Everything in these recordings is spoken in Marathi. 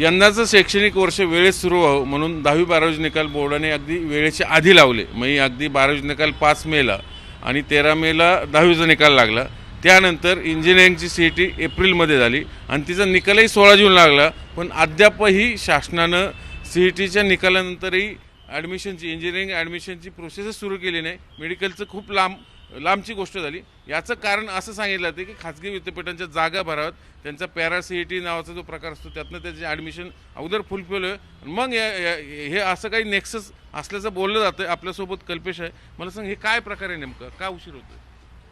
यंदाचं शैक्षणिक वर्ष वेळेत सुरू व्हावं म्हणून दहावी बारावीचे निकाल बोर्डाने अगदी वेळेच्या आधी लावले. म्हणजे अगदी बारावीचे निकाल पाच मेला आणि तेरा मेला दहावीचा निकाल लागला. त्यानंतर इंजिनिअरिंगची सी ई टी एप्रिलमध्ये झाली आणि तिचा निकालही सोळा जून लागला. पण अद्यापही शासनानं सी ई टीच्या निकालानंतरही ॲडमिशनची इंजिनिअरिंग ॲडमिशनची प्रोसेसच सुरू केली नाही. मेडिकलचं खूप लांब लांबची गोष्ट झाली. याचं कारण असं सांगितलं जातं की खाजगी विद्यापीठांच्या जागा भराव्यात. त्यांचा पॅरा नावाचा जो प्रकार असतो त्यातनं त्याचे ॲडमिशन अगोदर फुलफिल होईल. मग या- हे असं काही नेक्सस असल्याचं बोललं जातं आपल्यासोबत कल्पेश आहे. मला सांग हे काय प्रकार आहे नेमकं? का उशीर होतो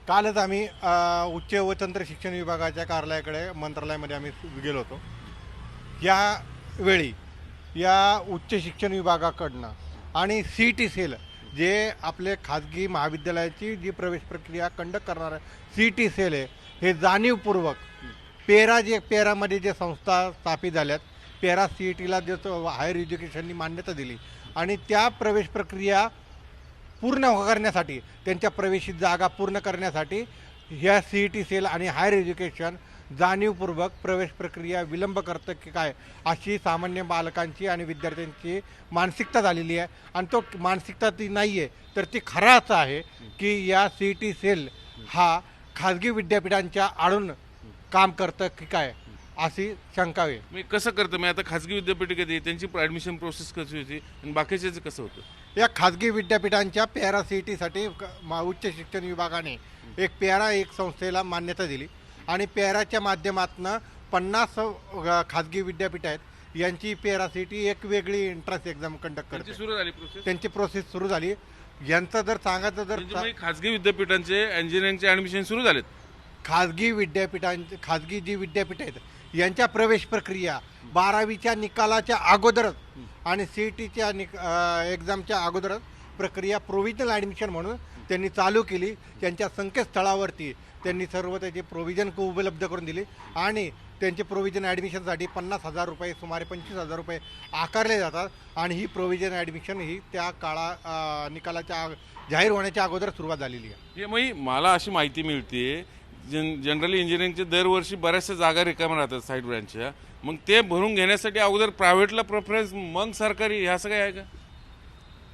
कालच आम्ही उच्च व तंत्र शिक्षण विभागाच्या कार्यालयाकडे मंत्रालयामध्ये आम्ही गेलो होतो. यावेळी या उच्च शिक्षण विभागाकडनं आणि सी टी सेल जे आपले खाजगी महाविद्यालयाची जी प्रवेश प्रक्रिया कंडक्ट करणार सी टी सेल आहे हे जाणीवपूर्वक पेरा जे पेरामध्ये जे संस्था स्थापित झाल्यात पेरा सी ई टीला जे हायर एज्युकेशननी मान्यता दिली आणि त्या प्रवेश प्रक्रिया पूर्ण करण्यासाठी त्यांच्या प्रवेशित जागा पूर्ण करण्यासाठी ह्या सी ई टी सेल आणि हायर एज्युकेशन जाणीवपूर्वक प्रवेश प्रक्रिया विलंब करतं की काय अशी सामान्य बालकांची आणि विद्यार्थ्यांची मानसिकता झालेली आहे. आणि तो मानसिकता ती नाही आहे तर ती खरा असं आहे की या सी ई टी सेल हा खाजगी विद्यापीठांच्या आडून काम करतं की काय अशी शंका आहे. मी कसं करतं मी आता खाजगी विद्यापीठ कधी त्यांची ॲडमिशन प्रोसेस कशी होती आणि बाकीच्याचं कसं होतं? या खाजगी विद्यापीठांच्या पॅरा सी टीसाठी उच्च शिक्षण विभागाने एक पॅरा एक संस्थेला मान्यता दिली. आणि पॅराच्या माध्यमातून पन्नास खाजगी विद्यापीठ आहेत. यांची पॅरा सी टी एक वेगळी एंट्रन्स एक्झाम कंडक्ट त्यांची करते सुरू झाली प्रोसेस त्यांची प्रोसेस सुरू झाली. यांचं जर सांगायचं जर म्हणजे खाजगी विद्यापीठांचे इंजिनिअरिंगचे ॲडमिशन सुरू झालेत? खाजगी विद्यापीठांचे खाजगी जी विद्यापीठ आहेत यांच्या प्रवेश प्रक्रिया बारावीच्या निकालाच्या अगोदरच आणि सी टीच्या निक एक्झामच्या अगोदरच प्रक्रिया प्रोव्हिजनल ॲडमिशन म्हणून त्यांनी चालू केली. त्यांच्या संकेतस्थळावरती त्यांनी सर्व त्याचे प्रोव्हिजन उपलब्ध करून दिली. आणि त्यांचे प्रोव्हिजन ॲडमिशनसाठी पन्नास हजार रुपये सुमारे पंचवीस हजार रुपये आकारले जातात. आणि ही प्रोव्हिजन ॲडमिशन ही त्या काळा निकालाच्या जाहीर होण्याच्या अगोदर सुरुवात झालेली आहे. हे मग मला अशी माहिती मिळते जन जनरली इंजिनिअरिंगचे दरवर्षी बऱ्याचशा जागा रिकाम्या राहतात साईड ब्रँचच्या मग ते भरून घेण्यासाठी अगोदर प्रायव्हेटला प्रेफरन्स मग सरकारी ह्या सगळ्या आहे का?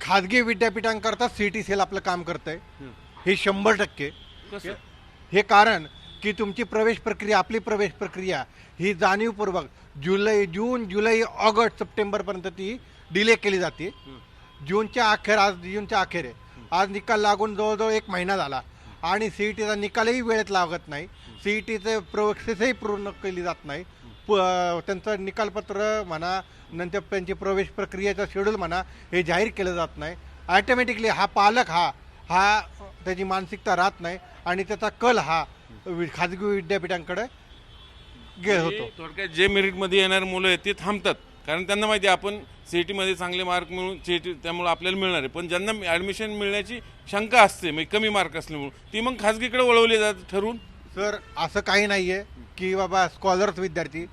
खाजगी विद्यापीठांकरता सी टी सेल आपलं काम करत आहे हे शंभर टक्के. कसं? हे कारण की तुमची प्रवेश प्रक्रिया आपली प्रवेश प्रक्रिया ही जाणीवपूर्वक जुलै जून जुलै ऑगस्ट सप्टेंबरपर्यंत ती डिले केली जाते. जूनच्या अखेर आज जूनच्या अखेर आहे. आज निकाल लागून जवळजवळ एक महिना झाला. आणि सी ई टीचा निकालही वेळेत लागत नाही. सी ई टीचे प्रोसेसही पूर्ण केली जात नाही. प त्यांचं निकालपत्र म्हणा नंतर त्यांची प्रवेश प्रक्रियेचं शेड्यूल म्हणा हे जाहीर केलं जात नाही. ॲटोमॅटिकली हा पालक हा हा त्याची मानसिकता राहत नाही आणि त्याचा कल हा खाजगी विद्यापीठांकडे गे होतो. म्हणजे थोडक्यात जे मेरिटमध्ये येणारे मुलं आहेत ते थांबतात. कारण त्यांना माहिती आहे आपण सी चांगले मार्क मिळून सी त्यामुळे आपल्याला मिळणार आहे. पण ज्यांना ॲडमिशन मिळण्याची शंका असते म्हणजे कमी मार्क असल्यामुळे ती मग खाजगीकडे वळवली जातात ठरवून सर असं काही नाही आहे की बाबा स्कॉलर्स विद्यार्थी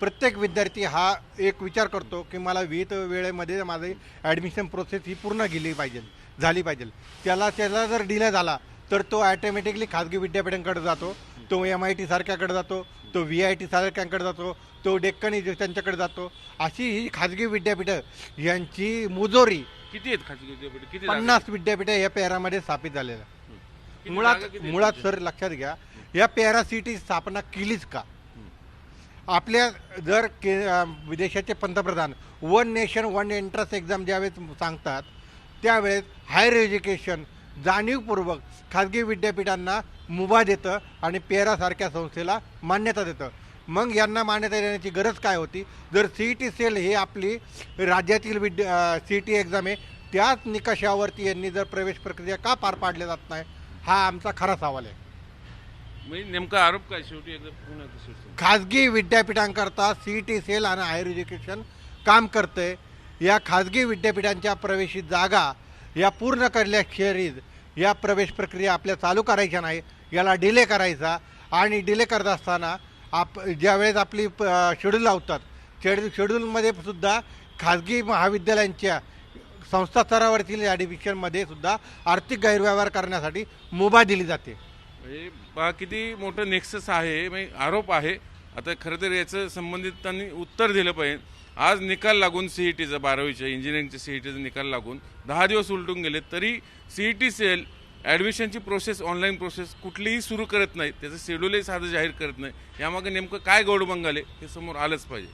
प्रत्येक विद्यार्थी हा एक विचार करतो की मला विहित वेळेमध्ये माझी ॲडमिशन प्रोसेस ही पूर्ण गेली पाहिजे झाली पाहिजे त्याला त्याला जर डिले झाला तर तो ॲटोमॅटिकली खाजगी विद्यापीठांकडे जातो तो एम आय टी सारख्याकडे जातो तो व्ही आय टी सारख्यांकडे जातो तो डेक्कनी त्यांच्याकडे जातो अशी ही खाजगी विद्यापीठं यांची मुजोरी किती आहेत खाजगी विद्यापीठ किती? पन्नास विद्यापीठं या पेरामध्ये स्थापित झालेलं आहे. किती मुळात मुळात? सर लक्षात घ्या. या पॅरा सिटी स्थापना केलीच का? आपल्या जर के विदेशाचे पंतप्रधान one nation one entrance exam ज्यावेळेस सांगतात त्यावेळेस हायर एज्युकेशन जाणीवपूर्वक खाजगी विद्यापीठांना मुभा देतं आणि पेरासारख्या संस्थेला मान्यता देतं. मग यांना मान्यता देण्याची गरज काय होती? जर सी ई टी सेल ही आपली राज्यातील विद्या सी ई टी एक्झाम आहे त्याच निकषावरती यांनी जर प्रवेश प्रक्रिया का पार पाडल्या जात नाही? हा आमचा खरा सवाल आहे म्हणजे नेमका आरोप काय शेवटी एकदा पुन्हा एकदा शेवटी. खाजगी विद्यापीठांकरता सी टी सेल आणि हायर एज्युकेशन काम करते या खाजगी विद्यापीठांच्या प्रवेशित जागा या पूर्ण करल्याखेरीज या प्रवेश प्रक्रिया आपल्या चालू करायच्या नाही याला डिले करायचा आणि डिले करत असताना आप ज्यावेळेस आपली शेड्यूल लावतात शेड्यूल शेड्यूलमध्ये सुद्धा खाजगी महाविद्यालयांच्या संस्था स्तरावरतील ॲडमिशनमध्ये सुद्धा आर्थिक गैरव्यवहार करण्यासाठी मुभा दिली जाते. म्हणजे पहा किती मोठं नेक्सस आहे म्हणजे आरोप आहे. आता खरं तर याचं संबंधितांनी उत्तर दिलं पाहिजे. आज निकाल लागून सी ई टीचा बारावीच्या इंजिनिअरिंगच्या सी ई टीचा निकाल लागून दहा दिवस उलटून गेले तरी सी ई टी सेल ॲडमिशनची प्रोसेस ऑनलाईन प्रोसेस कुठलीही सुरू करत नाही. त्याचं शेड्यूलही साधं जाहीर करत नाही. यामागे नेमकं काय गौडबंगाले हे समोर आलंच पाहिजे.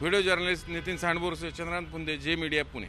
व्हिडिओ जर्नलिस्ट नितीन सांडबोरसे चंद्रांत पुंदे जे मीडिया पुणे.